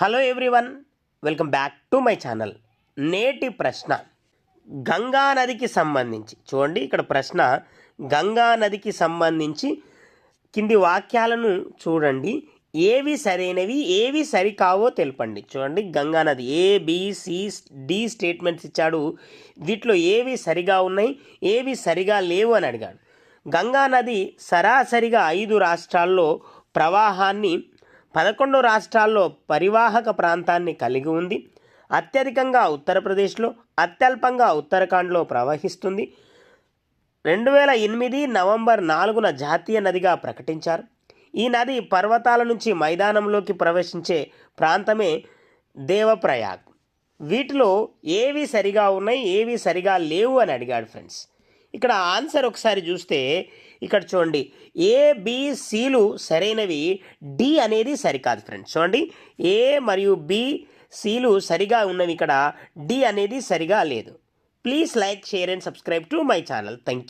Hello everyone welcome back to my channel. నేటి ప్రశ్న గంగా నదికి సంబంధించి. చూడండి ఇక్కడ ప్రశ్న గంగా నదికి సంబంధించి కింది వాక్యాలను చూడండి. ఏవి సరైనవి ఏవి సరికావో తెలపండి. చూడండి గంగా నది ఏ బి డి స్టేట్మెంట్స్ ఇచ్చాడు. వీటిలో ఏవి సరిగా ఉన్నాయి ఏవి సరిగా లేవు అని అడిగాడు. గంగా నది సరాసరిగా ఐదు రాష్ట్రాల్లో ప్రవాహాన్ని పదకొండు రాష్ట్రాల్లో పరివాహక ప్రాంతాన్ని కలిగి ఉంది. అత్యధికంగా ఉత్తరప్రదేశ్లో అత్యల్పంగా ఉత్తరాఖండ్లో ప్రవహిస్తుంది. రెండు వేల ఎనిమిది నవంబర్ నాలుగున జాతీయ నదిగా ప్రకటించారు. ఈ నది పర్వతాల నుంచి మైదానంలోకి ప్రవేశించే ప్రాంతమే దేవప్రయాగ్. వీటిలో ఏవి సరిగా ఉన్నాయి ఏవి సరిగా లేవు అని అడిగాడు ఫ్రెండ్స్. ఇక్కడ ఆన్సర్ ఒకసారి చూస్తే ఇక్కడ చూడండి. ఏబిసిలు సరైనవి. డి అనేది సరికాదు ఫ్రెండ్స్. చూడండి. ఏ మరియు బి సిలు సరిగా ఉన్నవి ఇక్కడ. డి అనేది సరిగా లేదు. Please like share and subscribe to my channel thank you